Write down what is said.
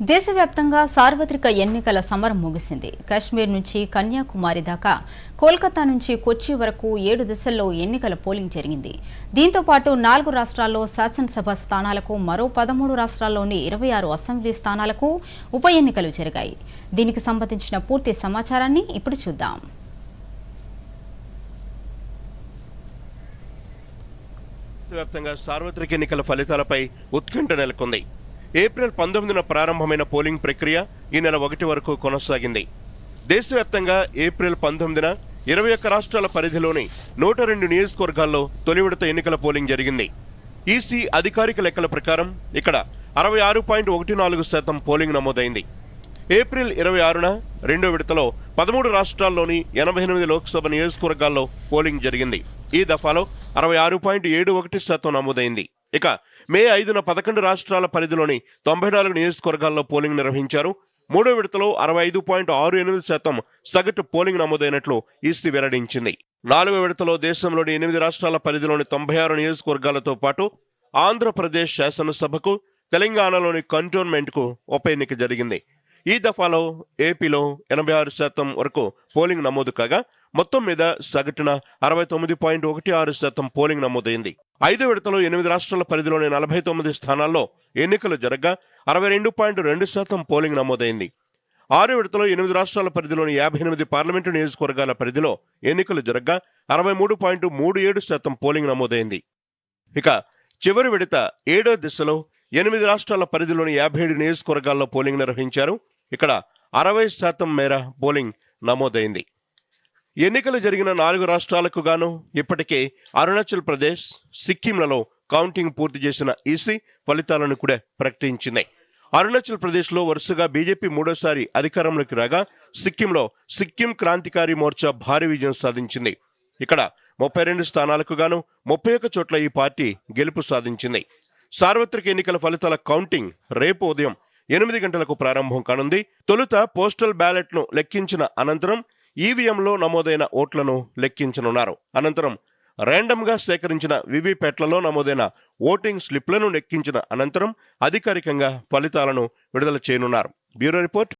దేశవ్యాప్తంగా సార్వత్రిక ఎన్నికల సమరం ముగిసింది. కాశ్మీర్ నుంచి కన్యాకుమారి దాకా కోల్కతా నుంచి కొచ్చి వరకు ఏడు దశల్లో ఎన్నికల పోలింగ్ జరిగింది. దీంతో పాటు నాలుగు రాష్ట్రాల్లో శాసనసభ స్థానాలకు మరో పదమూడు రాష్ట్రాల్లోని ఇరవై ఆరు అసెంబ్లీ స్థానాలకు ఉప ఎన్నికలు జరిగాయి. దీనికి సంబంధించిన పూర్తి సమాచారాన్ని ఇప్పుడు చూద్దాం. దేశవ్యాప్తంగా సార్వత్రిక ఎన్నికల ఫలితాలపై ఉత్కంఠ నెలకొంది. ఏప్రిల్ పంతొమ్మిదిన ప్రారంభమైన పోలింగ్ ప్రక్రియ ఈ నెల ఒకటి వరకు కొనసాగింది. దేశవ్యాప్తంగా ఏప్రిల్ పంతొమ్మిదిన ఇరవై ఒక్క రాష్ట్రాల పరిధిలోని నూట రెండు నియోజకవర్గాల్లో తొలి విడత ఎన్నికల పోలింగ్ జరిగింది. ఈసీ అధికారిక లెక్కల ప్రకారం ఇక్కడ అరవై ఆరు పాయింట్ ఒకటి నాలుగు శాతం పోలింగ్ నమోదైంది. ఏప్రిల్ ఇరవై ఆరున రెండో విడతలో పదమూడు రాష్ట్రాల్లోని ఎనభై ఎనిమిది లోక్సభ నియోజకవర్గాల్లో పోలింగ్ జరిగింది. ఈ దఫాలో అరవై ఆరు పాయింట్ ఏడు ఒకటి శాతం నమోదైంది. ఇక మే ఐదున పదకొండు రాష్ట్రాల పరిధిలోని తొంభై నాలుగు నియోజకవర్గాల్లో పోలింగ్ నిర్వహించారు. మూడో విడతలో అరవై ఐదు పాయింట్ ఆరు ఎనిమిది శాతం సగటు పోలింగ్ నమోదైనట్లు ఈసీ వెల్లడించింది. నాలుగో విడతలో దేశంలోని ఎనిమిది రాష్ట్రాల పరిధిలోని తొంభై ఆరు నియోజకవర్గాలతో పాటు ఆంధ్రప్రదేశ్ శాసనసభకు తెలంగాణలోని కంటోన్మెంట్కు ఉప ఎన్నిక జరిగింది. ఈ దఫాలో ఏపీలో ఎనభై ఆరు శాతం వరకు పోలింగ్ నమోదు కాగా మొత్తం మీద సగటున అరవై తొమ్మిది పాయింట్ ఒకటి ఆరు శాతం పోలింగ్ నమోదైంది. ఐదు విడతలో ఎనిమిది రాష్ట్రాల పరిధిలోని నలభై తొమ్మిది స్థానాల్లో ఎన్నికలు జరగగా అరవై రెండు పాయింట్ రెండు శాతం పోలింగ్ నమోదైంది. ఆరు విడతలో ఎనిమిది రాష్ట్రాల పరిధిలోని యాభై ఎనిమిది పార్లమెంటు నియోజకవర్గాల పరిధిలో ఎన్నికలు జరగగా అరవై మూడు పాయింట్ మూడు ఏడు శాతం పోలింగ్ నమోదైంది. ఇక చివరి విడత ఏడో దిశలో ఎనిమిది రాష్ట్రాల పరిధిలోని యాభై ఏడు నియోజకవర్గాల్లో పోలింగ్ నిర్వహించారు. ఇక్కడ అరవై శాతం మేర పోలింగ్ నమోదైంది. ఎన్నికలు జరిగిన నాలుగు రాష్ట్రాలకు గాను ఇప్పటికే అరుణాచల్ ప్రదేశ్ సిక్కింలలో కౌంటింగ్ పూర్తి చేసిన ఈసీ ఫలితాలను కూడా ప్రకటించింది. అరుణాచల్ ప్రదేశ్లో వరుసగా బీజేపీ మూడోసారి అధికారంలోకి రాగా సిక్కింలో సిక్కిం క్రాంతికారి మోర్చా భారీ విజయం సాధించింది. ఇక్కడ ముప్పై రెండు స్థానాలకు గాను ముప్పై ఒక్క చోట్ల ఈ పార్టీ గెలుపు సాధించింది. సార్వత్రిక ఎన్నికల ఫలితాల కౌంటింగ్ రేపు ఉదయం ఎనిమిది గంటలకు ప్రారంభం కానుంది. తొలుత పోస్టల్ బ్యాలెట్ను లెక్కించిన అనంతరం ఈవీఎంలో నమోదైన ఓట్లను లెక్కించనున్నారు. అనంతరం ర్యాండమ్గా సేకరించిన వివిప్యాట్లలో నమోదైన ఓటింగ్ స్లిప్లను లెక్కించిన అనంతరం అధికారికంగా ఫలితాలను విడుదల చేయనున్నారు. Bureau report